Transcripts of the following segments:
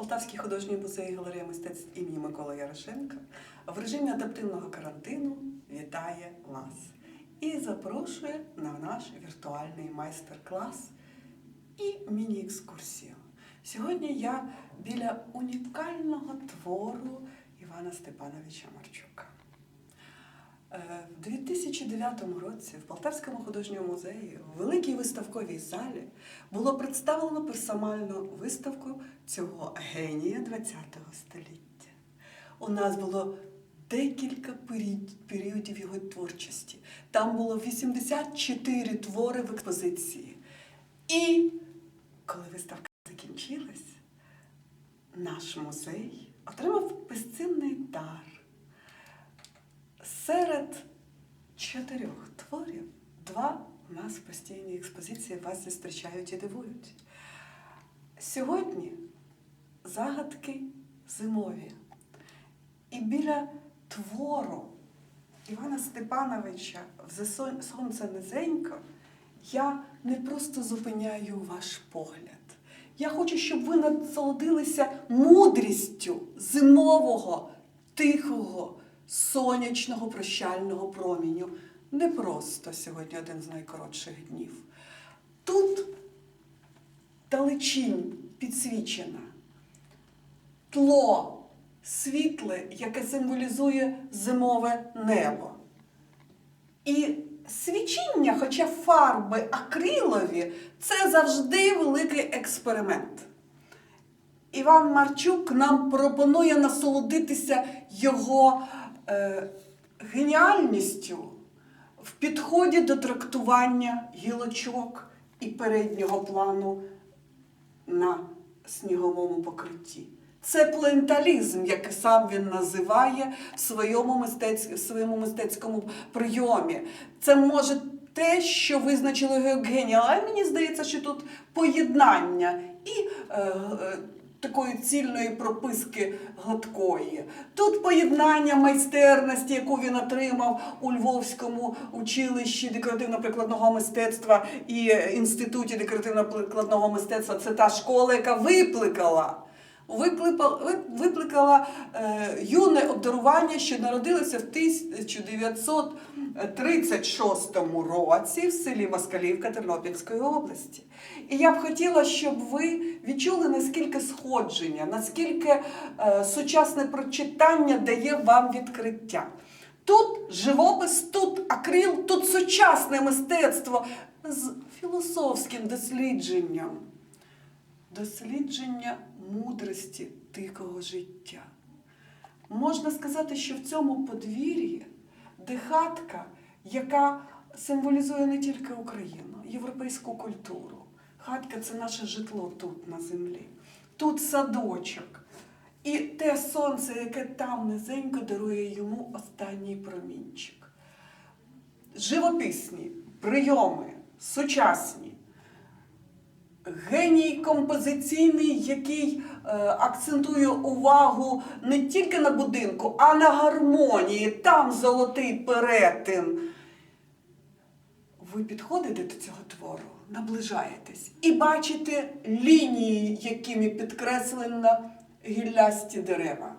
Полтавський художній музей галерея мистецтв імені Миколи Ярошенка в режимі адаптивного карантину вітає вас і запрошує на наш віртуальний майстер-клас і міні-екскурсію. Сьогодні я біля унікального твору Івана Степановича Марчука. Е, В 2009 році в Полтавському художньому музеї в великій виставковій залі було представлено персональну виставку цього генія ХХ століття. У нас було декілька періодів його творчості. Там було 84 твори в експозиції. І коли виставка закінчилась, наш музей отримав безцінний дар. Серед чотирьох творів два у нас в постійній експозиції вас зустрічають і дивують. Сьогодні загадки зимові. І біля твору Івана Степановича в сонце низенько я не просто зупиняю ваш погляд. Я хочу, щоб ви насолодилися мудрістю зимового, тихого, сонячного прощального проміню. Не просто сьогодні один з найкоротших днів. Тут далечінь підсвічена, тло світле, яке символізує зимове небо. І свічіння, хоча фарби акрилові, це завжди великий експеримент. Іван Марчук нам пропонує насолодитися його геніальністю в підході до трактування гілочок і переднього плану на сніговому покритті. Це пленталізм, як сам він називає в своєму, мистець... в своєму мистецькому прийомі. Це може те, що визначило його генія, але мені здається, що тут поєднання і е, е, такої цільної прописки гладкої. Тут поєднання майстерності, яку він отримав у Львовському училищі декоративно-прикладного мистецтва і інституті декоративно-прикладного мистецтва. Це та школа, яка викликала. Викликала, е, юне обдарування, що народилося в 1936 році в селі Москалівка Тернопільської області. І я б хотіла, щоб ви відчули, наскільки сходження, наскільки е, сучасне прочитання дає вам відкриття. Тут живопис, тут акрил, тут сучасне мистецтво з філософським дослідженням дослідження мудрості тихого життя. Можна сказати, що в цьому подвір'ї де хатка, яка символізує не тільки Україну, європейську культуру. Хатка це наше житло тут на землі. Тут садочок. І те сонце, яке там низенько дарує йому останній промінчик. Живописні прийоми, сучасні, геній композиційний, який е, акцентує увагу не тільки на будинку, а на гармонії. Там золотий перетин. Ви підходите до цього твору, наближаєтесь і бачите лінії, якими підкреслено гіллясті дерева.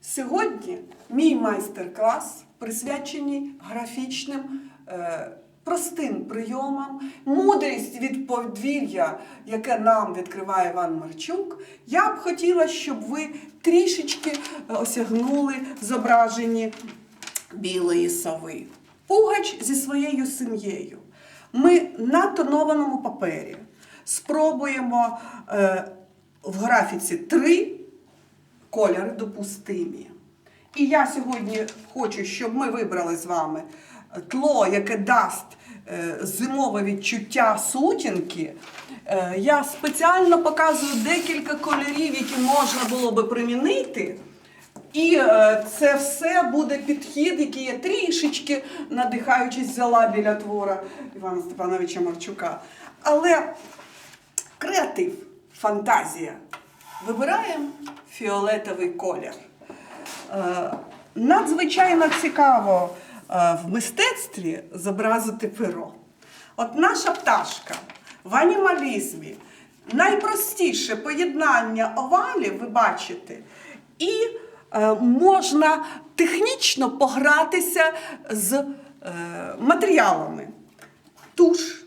Сьогодні мій майстер-клас присвячений графічним е, простим прийомам, мудрість від подвір'я, яке нам відкриває Іван Марчук. Я б хотіла, щоб ви трішечки осягнули в зображенні білої сови. Пугач зі своєю сім'єю. Ми на тонованому папері спробуємо е, в графіці три кольори допустимі. І я сьогодні хочу, щоб ми вибрали з вами тло, яке дасть е, зимове відчуття сутінки. Е, я спеціально показую декілька кольорів, які можна було би примінити. І е, це все буде підхід, який я трішечки надихаючись взяла біля твора Івана Степановича Марчука. Але креатив, фантазія. Вибираємо фіолетовий колір. Надзвичайно цікаво в мистецтві зобразити перо. От наша пташка в анімалізмі найпростіше поєднання овалів, ви бачите, і е, можна технічно погратися з е, матеріалами. Туш,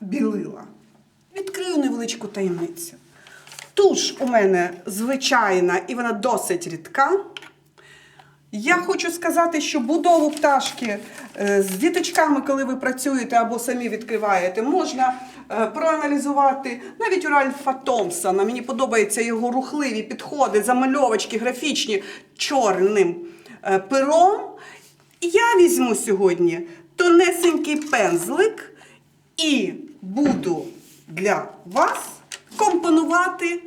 білила. Відкрию невеличку таємницю. Туш у мене звичайна і вона досить рідка. Я хочу сказати, що будову пташки е, з діточками, коли ви працюєте або самі відкриваєте, можна е, проаналізувати навіть у Ральфа Томпсона. Мені подобаються його рухливі підходи, замальовочки графічні чорним е, пером. Я візьму сьогодні тонесенький пензлик і буду для вас компонувати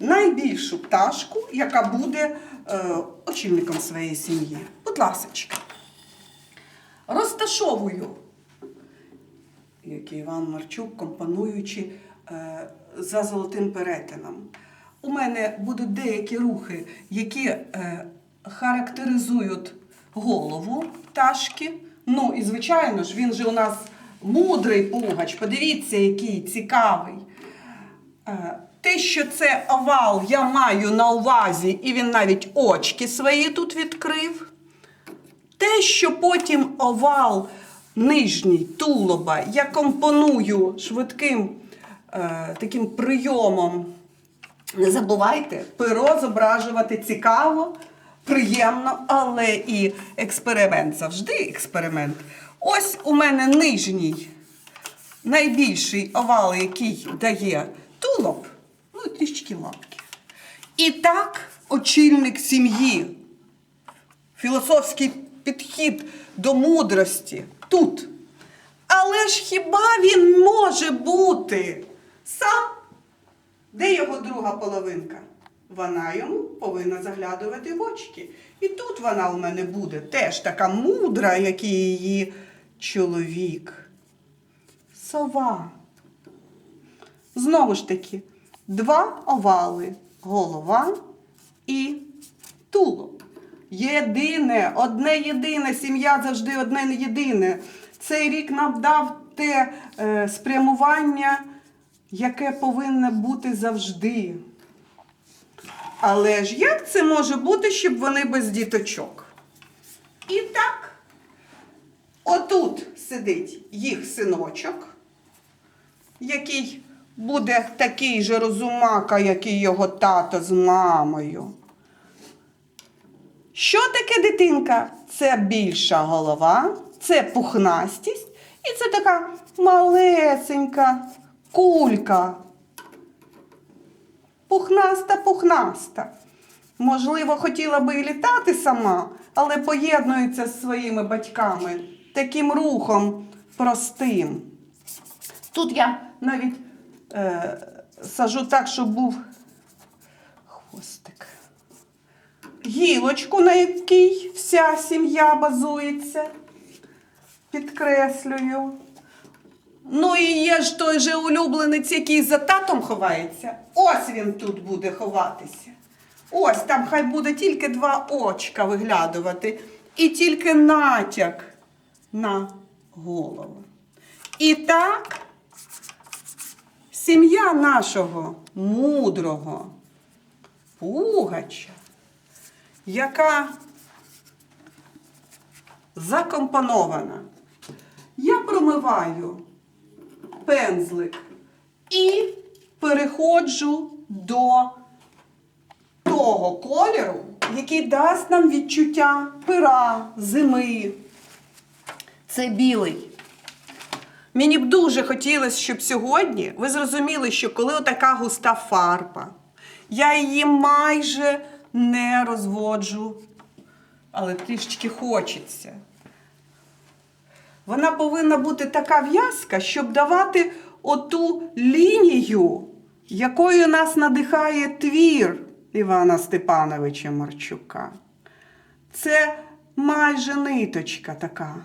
найбільшу пташку, яка буде очільником своєї сім'ї. Будь ласочка. Розташовую, як Іван Марчук, компонуючи е, за золотим перетином. У мене будуть деякі рухи, які е, характеризують голову пташки. Ну і звичайно ж, він же у нас мудрий пугач. Подивіться, який цікавий. Те, що це овал, я маю на увазі, і він навіть очки свої тут відкрив. Те, що потім овал нижній тулоба я компоную швидким е, таким прийомом. Не забувайте, перо зображувати цікаво, приємно, але і експеримент завжди експеримент. Ось у мене нижній найбільший овал, який дає тулоб, ну і трішки лапки. І так, очільник сім'ї, філософський підхід до мудрості тут. Але ж хіба він може бути сам? Де його друга половинка? Вона йому повинна заглядувати в очки. І тут вона у мене буде теж така мудра, як і її чоловік. Сова. Знову ж таки, два овали. Голова і тулуб. Єдине, одне єдине, сім'я завжди одне єдине. Цей рік нам дав те е, спрямування, яке повинне бути завжди. Але ж як це може бути, щоб вони без діточок? І так, отут сидить їх синочок, який буде такий же розумака, як і його тато з мамою. Що таке дитинка? Це більша голова, це пухнастість і це така малесенька кулька. Пухнаста, пухнаста. Можливо, хотіла би і літати сама, але поєднується з своїми батьками таким рухом простим. Тут я навіть сажу так, щоб був хвостик. Гілочку, на якій вся сім'я базується. Підкреслюю. Ну і є ж той же улюбленець, який за татом ховається. Ось він тут буде ховатися. Ось там хай буде тільки два очка виглядувати, і тільки натяк на голову. І так, сім'я нашого мудрого пугача, яка закомпонована. Я промиваю пензлик і переходжу до того кольору, який дасть нам відчуття пера, зими. Це білий. Мені б дуже хотілося, щоб сьогодні ви зрозуміли, що коли отака густа фарба, я її майже не розводжу, але трішечки хочеться. Вона повинна бути така в'язка, щоб давати оту лінію, якою нас надихає твір Івана Степановича Марчука. Це майже ниточка така.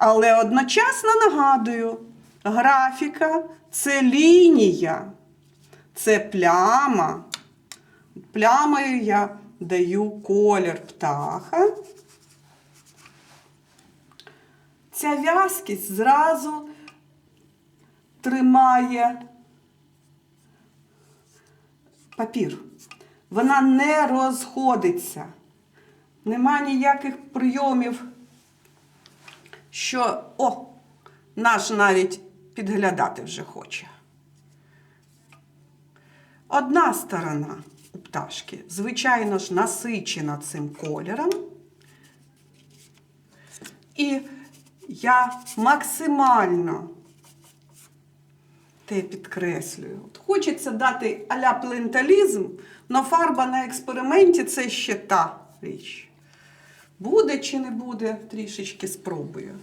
Але одночасно нагадую, графіка це лінія, це пляма. Плямою я даю колір птаха. Ця в'язкість зразу тримає папір. Вона не розходиться. Нема ніяких прийомів, що о, наш навіть підглядати вже хоче. Одна сторона у пташки, звичайно ж, насичена цим кольором. І я максимально те підкреслюю. От хочеться дати а-ля пленталізм, але фарба на експерименті це ще та річ. Буде чи не буде, трішечки спробую.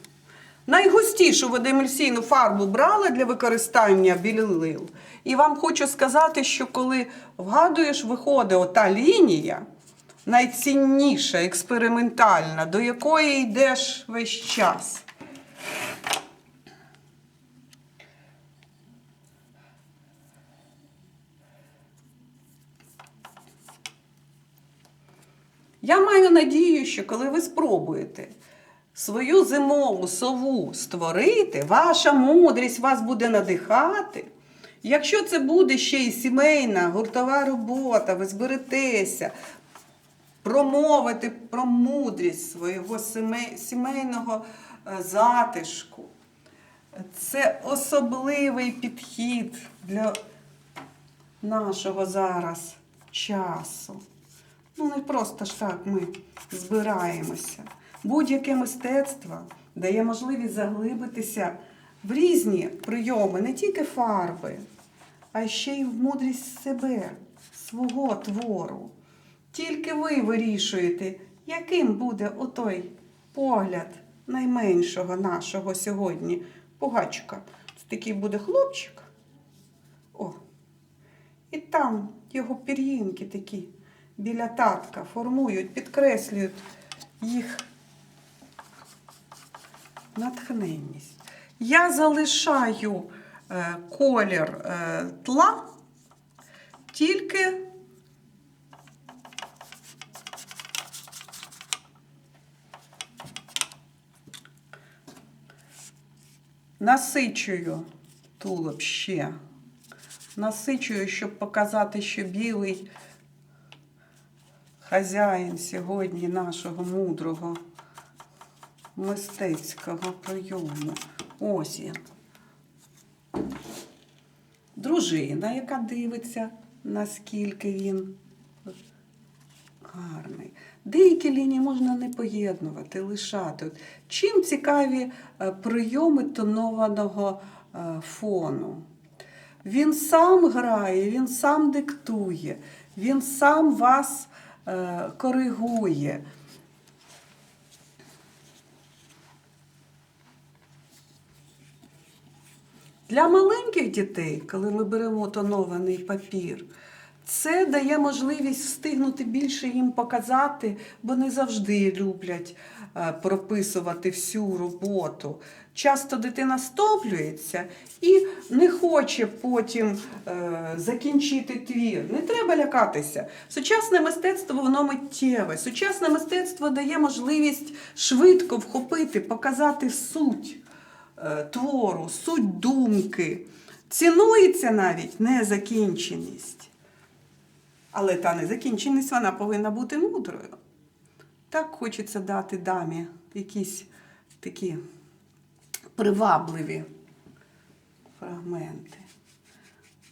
Найгустішу водоемульсійну фарбу брала для використання білілил. І вам хочу сказати, що коли вгадуєш, виходить ота лінія, найцінніша, експериментальна, до якої йдеш весь час. Я маю надію, що коли ви спробуєте свою зимову сову створити, ваша мудрість вас буде надихати. Якщо це буде ще й сімейна гуртова робота, ви зберетеся, промовити про мудрість свого сімейного е, затишку. Це особливий підхід для нашого зараз часу. Ну, не просто ж так ми збираємося. Будь-яке мистецтво дає можливість заглибитися в різні прийоми, не тільки фарби, а ще й в мудрість себе, свого твору. Тільки ви вирішуєте, яким буде отой погляд найменшого нашого сьогодні погачка. Це такий буде хлопчик. О, і там його пір'їнки такі біля татка формують, підкреслюють їх натхненність. Я залишаю е, колір е, тла тільки насичую тулуб ще. Насичую, щоб показати, що білий хазяїн сьогодні нашого мудрого мистецького прийому. Ось він. Дружина, яка дивиться, наскільки він гарний. Деякі лінії можна не поєднувати, лишати. Чим цікаві е, прийоми тонованого е, фону? Він сам грає, він сам диктує, він сам вас коригує. Для маленьких дітей, коли ми беремо тонований папір, це дає можливість встигнути більше їм показати, бо не завжди люблять е, прописувати всю роботу. Часто дитина стоплюється і не хоче потім е, закінчити твір. Не треба лякатися. Сучасне мистецтво воно миттєве. Сучасне мистецтво дає можливість швидко вхопити, показати суть е, твору, суть думки. Цінується навіть незакінченість. Але та незакінченість вона повинна бути мудрою. Так хочеться дати дамі якісь такі привабливі фрагменти.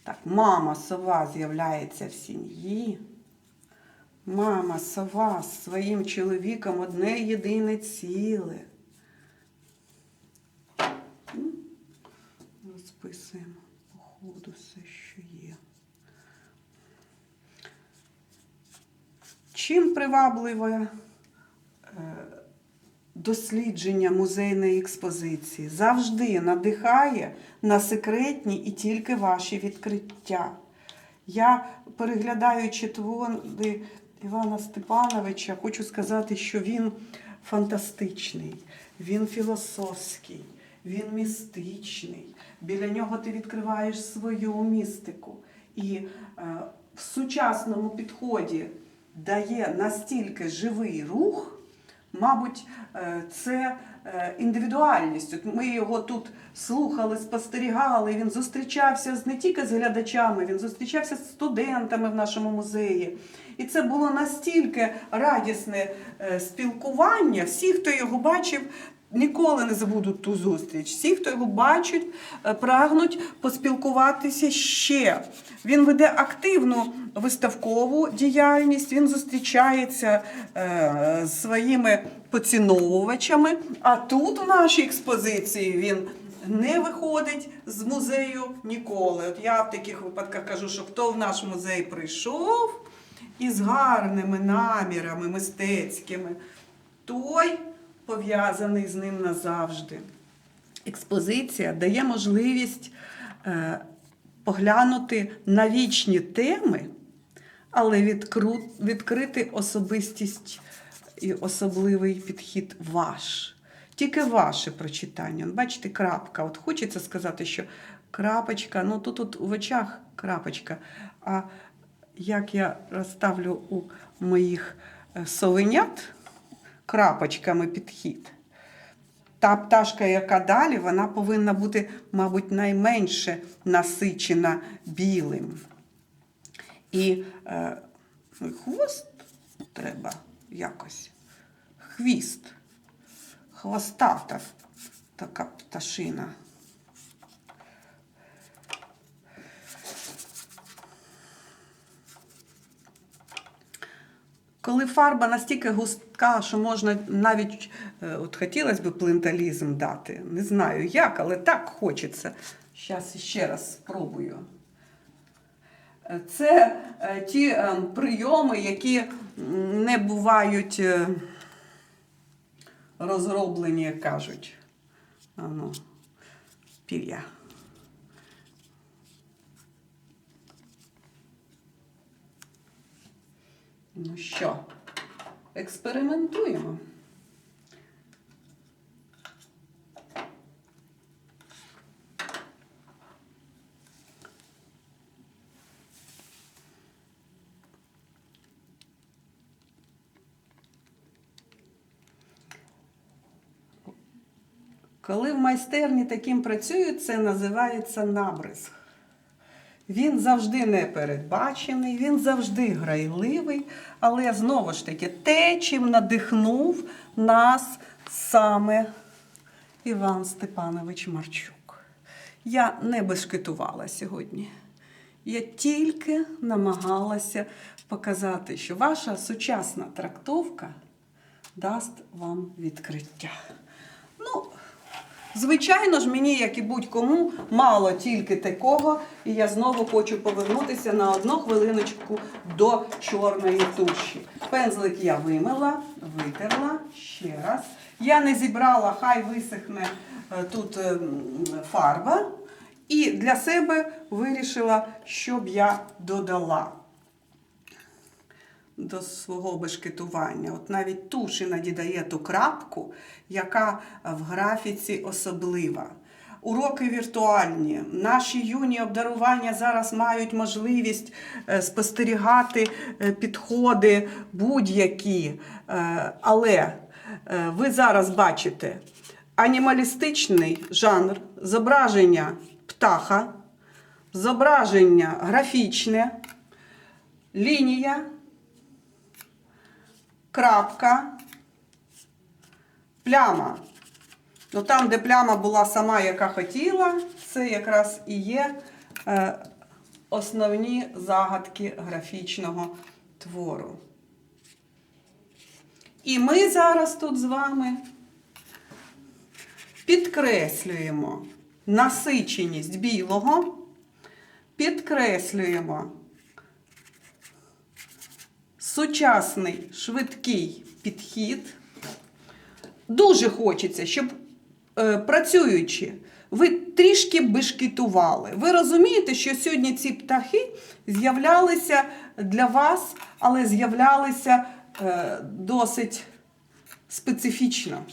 Так, мама сова з'являється в сім'ї. Мама сова з своїм чоловіком одне єдине ціле. Розписуємо по ходу все, що є. Чим привабливе е, дослідження музейної експозиції? Завжди надихає на секретні і тільки ваші відкриття. Я, переглядаючи твори Івана Степановича, хочу сказати, що він фантастичний, він філософський, він містичний. Біля нього ти відкриваєш свою містику. І е, в сучасному підході дає настільки живий рух, мабуть, е, це е, індивідуальність. От ми його тут слухали, спостерігали. Він зустрічався не тільки з глядачами, він зустрічався з студентами в нашому музеї. І це було настільки радісне е, спілкування. Всі, хто його бачив, ніколи не забудуть ту зустріч. Всі, хто його бачить, е, прагнуть поспілкуватися ще. Він веде активну виставкову діяльність, він зустрічається е, з своїми поціновувачами. А тут у нашій експозиції він не виходить з музею ніколи. От я в таких випадках кажу, що хто в наш музей прийшов із гарними намірами мистецькими, той пов'язаний з ним назавжди. Експозиція дає можливість е, поглянути на вічні теми, але відкрити особистість і особливий підхід ваш. Тільки ваше прочитання. Бачите, крапка. От хочеться сказати, що крапочка, ну тут от в очах крапочка. А як я розставлю у моїх е, совенят крапочками підхід. Та пташка, яка далі, вона повинна бути, мабуть, найменше насичена білим. І е, хвост треба якось. Хвіст. Хвостата така пташина. Коли фарба настільки густка, що можна навіть, е, от хотілося б пленталізм дати. Не знаю як, але так хочеться. Зараз ще раз спробую. Е, Це е, ті прийоми, які не бувають розроблені, як кажуть. Ану, пір'я. Ну що, експериментуємо. Коли в майстерні таким працюють, це називається набризг. Він завжди непередбачений, він завжди грайливий, але знову ж таки, те, чим надихнув нас саме Іван Степанович Марчук. Я не бешкетувала сьогодні. Я тільки намагалася показати, що ваша сучасна трактовка дасть вам відкриття. Звичайно ж, мені, як і будь-кому, мало тільки такого, і я знову хочу повернутися на одну хвилиночку до чорної туші. Пензлик я вимила, витерла ще раз. Я не зібрала, хай висохне е, тут е, фарба. І для себе вирішила, щоб я додала до свого бешкетування. От навіть туш іноді дає ту крапку, яка в графіці особлива. Уроки віртуальні. Наші юні обдарування зараз мають можливість е, спостерігати е, підходи будь-які. Е, Але ви зараз бачите анімалістичний жанр, зображення птаха, зображення графічне, лінія крапка, пляма. Ну там, де пляма була сама, яка хотіла, це якраз і є е, основні загадки графічного твору. І ми зараз тут з вами підкреслюємо насиченість білого, підкреслюємо сучасний швидкий підхід. Дуже хочеться, щоб е, працюючи, ви трішки бешкетували. Ви розумієте, що сьогодні ці птахи з'являлися для вас, але з'являлися е, досить специфічно.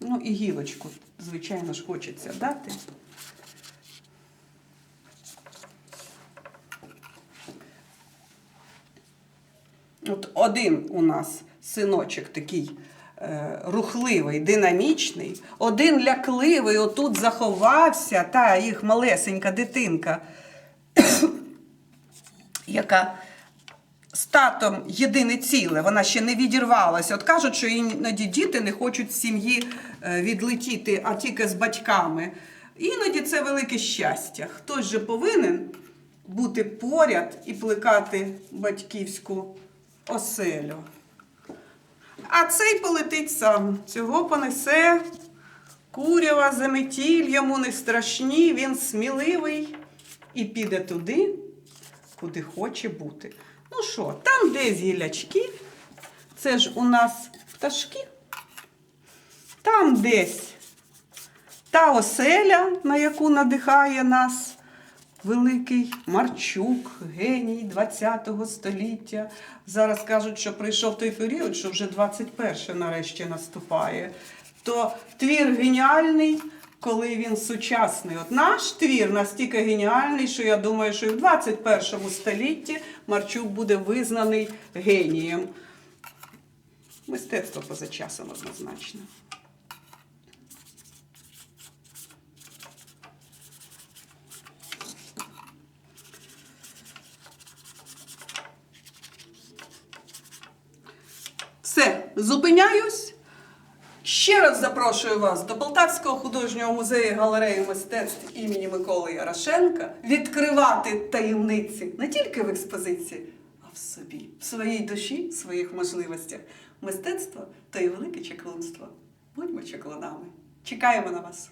Ну і гілочку, звичайно ж, хочеться дати. От один у нас синочок такий е, рухливий, динамічний, один лякливий, отут заховався, та їх малесенька дитинка, яка з татом єдине ціле, вона ще не відірвалася. От кажуть, що іноді діти не хочуть з сім'ї е, відлетіти, а тільки з батьками. Іноді це велике щастя. Хтось же повинен бути поряд і плекати батьківську оселю. А цей полетить сам. Цього понесе курява, заметіль йому не страшні, він сміливий і піде туди, куди хоче бути. Ну що, там десь гілячки, це ж у нас пташки. Там десь та оселя, на яку надихає нас великий Марчук, геній ХХ століття. Зараз кажуть, що прийшов той період, що вже 21 нарешті наступає. То твір геніальний, коли він сучасний. От наш твір настільки геніальний, що я думаю, що і в 21 столітті Марчук буде визнаний генієм. Мистецтво поза часом однозначно. Все, зупиняюсь. Ще раз запрошую вас до Полтавського художнього музею галереї мистецтв імені Миколи Ярошенка відкривати таємниці не тільки в експозиції, а в собі, в своїй душі, в своїх можливостях. Мистецтво то і велике чаклунство. Будьмо чаклунами. Чекаємо на вас.